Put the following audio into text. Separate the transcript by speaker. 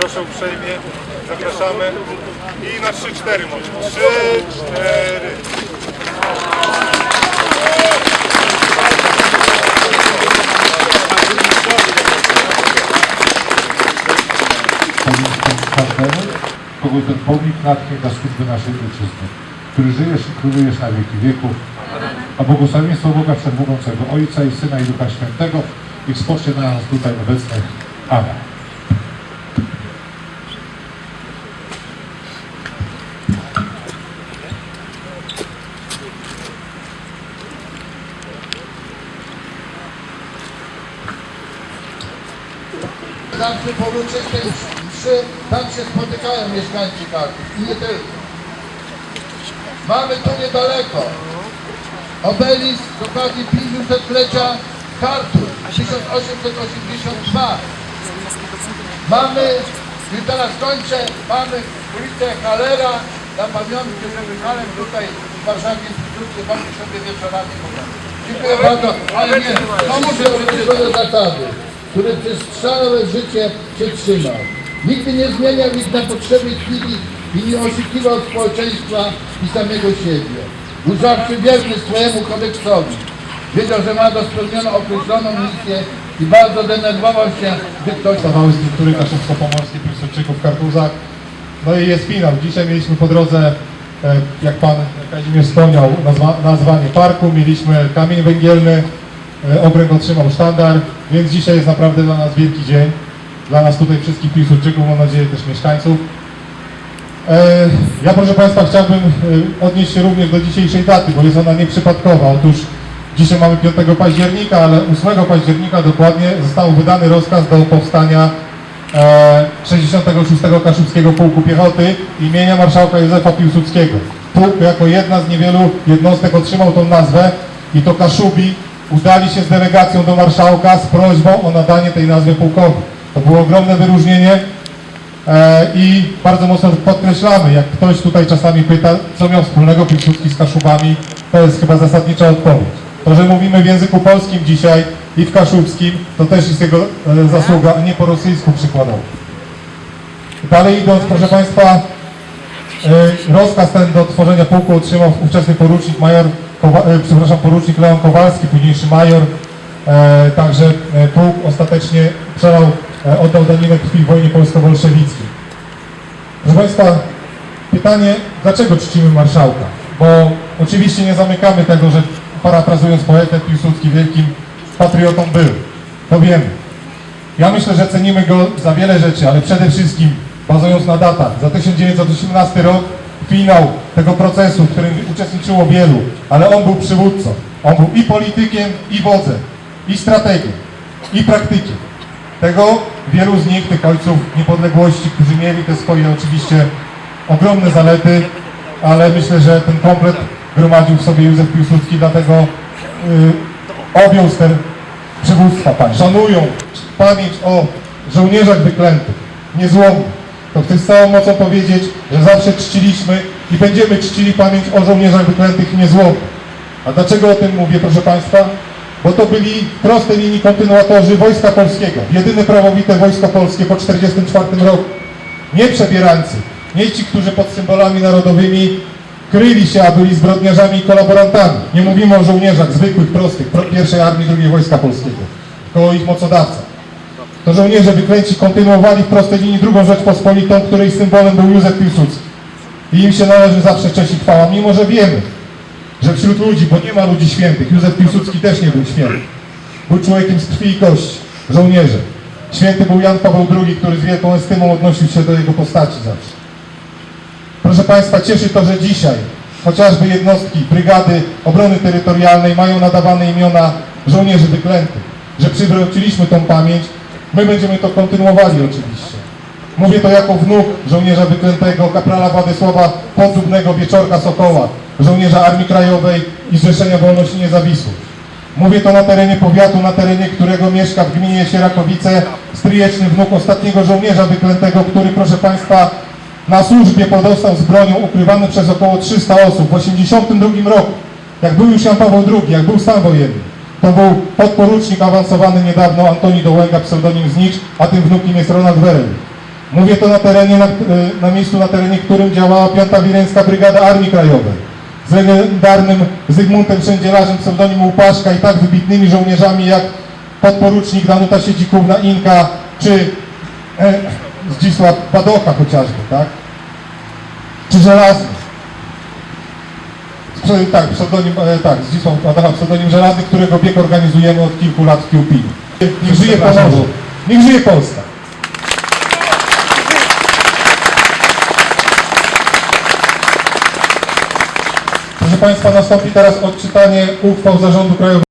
Speaker 1: Proszę uprzejmie, zapraszamy. I na 3-4 może. 3, 4.
Speaker 2: każdemu, kogo ten pomnik natchnie dla służby naszej ojczyzny, który żyjesz i królujesz na wieki wieków, a błogosławieństwo Boga Wszechmogącego, Ojca i Syna i Ducha Świętego, niech spocznie na nas tutaj obecnych. Amen.
Speaker 3: Tam przy poruczystej mszy, tam się spotykają mieszkańcy Karków i nie tylko. Mamy tu niedaleko obelisk z okazji 500-lecia Kartów 1882. Mamy, i teraz kończę, mamy ulicę Halera na pamiątkę z Halem tutaj w Warszawie instytucje bardzo sobie wieczorami pogadać. Dziękuję bardzo, ale nie, to muszę wrócić zasady, który przez całe życie się trzymał. Nigdy nie zmieniał ich na potrzeby chwili i nie oszukiwał społeczeństwa i samego siebie. Był zawsze wierny swojemu kodeksowi. Wiedział, że ma do spełnioną określoną misję i bardzo denerwował się, gdy ktoś
Speaker 2: Stawały struktury kaszubsko-pomorskie Piłsudczyków w Kartuzach. No i jest finał. Dzisiaj mieliśmy po drodze, e, jak Pan Kazimierz wspomniał, nazwa, nazwanie parku. Mieliśmy kamień węgielny, obręb otrzymał sztandar, więc dzisiaj jest naprawdę dla nas wielki dzień. Dla nas tutaj wszystkich Piłsudczyków, mam nadzieję też mieszkańców. E, Ja proszę Państwa chciałbym e, odnieść się również do dzisiejszej daty, bo jest ona nieprzypadkowa. Otóż dzisiaj mamy 5 października, ale 8 października dokładnie został wydany rozkaz do powstania e, 66 Kaszubskiego Pułku Piechoty imienia marszałka Józefa Piłsudskiego. Pułk jako jedna z niewielu jednostek otrzymał tą nazwę i to Kaszubi udali się z delegacją do marszałka z prośbą o nadanie tej nazwy pułkowi. To było ogromne wyróżnienie, E, I bardzo mocno podkreślamy, jak ktoś tutaj czasami pyta, co miał wspólnego Piłsudski z Kaszubami, to jest chyba zasadnicza odpowiedź. To, że mówimy w języku polskim dzisiaj i w kaszubskim, to też jest jego e, zasługa, a nie po rosyjsku przykładowo. Dalej idąc, proszę Państwa, e, rozkaz ten do tworzenia pułku otrzymał ówczesny porucznik major, Kowa, e, przepraszam, porucznik Leon Kowalski, późniejszy major. E, także e, pułk ostatecznie przelał, e, oddał daninę krwi w wojnie polsko-bolszewickiej. Proszę Państwa, pytanie, dlaczego czcimy marszałka? Bo oczywiście nie zamykamy tego, że parafrazując poetę Piłsudski wielkim patriotą był. To wiemy. Ja myślę, że cenimy go za wiele rzeczy, ale przede wszystkim bazując na datach. Za 1918 rok finał tego procesu, w którym uczestniczyło wielu, ale on był przywódcą. On był i politykiem, i wodzem, i strategiem, i praktykiem. Tego wielu z nich, tych ojców niepodległości, którzy mieli te swoje oczywiście ogromne zalety, ale myślę, że ten komplet gromadził w sobie Józef Piłsudski, dlatego y, objął ster przywództwa pań. Szanują pamięć o żołnierzach wyklętych, niezłomnych. To chcę z całą mocą powiedzieć, że zawsze czciliśmy i będziemy czcili pamięć o żołnierzach wyklętych niezłomnych. A dlaczego o tym mówię, proszę Państwa? Bo to byli w prostej linii kontynuatorzy Wojska Polskiego. Jedyne prawowite Wojsko Polskie po 1944 roku. Nie przebierańcy, nie ci, którzy pod symbolami narodowymi kryli się, a byli zbrodniarzami i kolaborantami. Nie mówimy o żołnierzach zwykłych, prostych, pro- pierwszej armii, drugiej Wojska Polskiego, tylko o ich mocodawcach. To żołnierze wyklęci kontynuowali w prostej linii drugą Rzeczpospolitą, której symbolem był Józef Piłsudski. I im się należy zawsze cześć i chwała, mimo że wiemy, że wśród ludzi, bo nie ma ludzi świętych, Józef Piłsudski też nie był święty. Był człowiekiem z krwi i kości, żołnierzem. Święty był Jan Paweł II, który z wielką estymą odnosił się do jego postaci zawsze. Proszę Państwa, cieszy to, że dzisiaj chociażby jednostki Brygady Obrony Terytorialnej mają nadawane imiona żołnierzy wyklętych, że przywróciliśmy tą pamięć. My będziemy to kontynuowali oczywiście. Mówię to jako wnuk żołnierza wyklętego, kaprala Władysława Podzubnego Wieczorka Sokoła, żołnierza Armii Krajowej i Zrzeszenia Wolności i Niezawisłość. Mówię to na terenie powiatu, na terenie którego mieszka w gminie Sierakowice stryjeczny wnuk ostatniego żołnierza wyklętego, który, proszę Państwa, na służbie podostał z bronią ukrywany przez około 300 osób w 1982 roku. Jak był już Jan Paweł II, jak był stan wojenny. To był podporucznik awansowany niedawno Antoni Dołęga, pseudonim Znicz, a tym wnukiem jest Ronald Weryl. Mówię to na terenie, na, e, na miejscu, na terenie którym działała 5 Wileńska Brygada Armii Krajowej. Z legendarnym Zygmuntem Szędzielarzem, pseudonim Łupaszka i tak wybitnymi żołnierzami jak podporucznik Danuta Siedzikówna Inka, czy e, Zdzisław Badocha chociażby, tak? Czy Żelazny. Tak, pseudonim, e, tak, Zdzisław Badocha, pseudonim Żelazny, którego bieg organizujemy od kilku lat w Kiełpinie. Niech żyje Pomorze, niech żyje Polska. Proszę Państwa, nastąpi teraz odczytanie uchwał Zarządu Krajowego.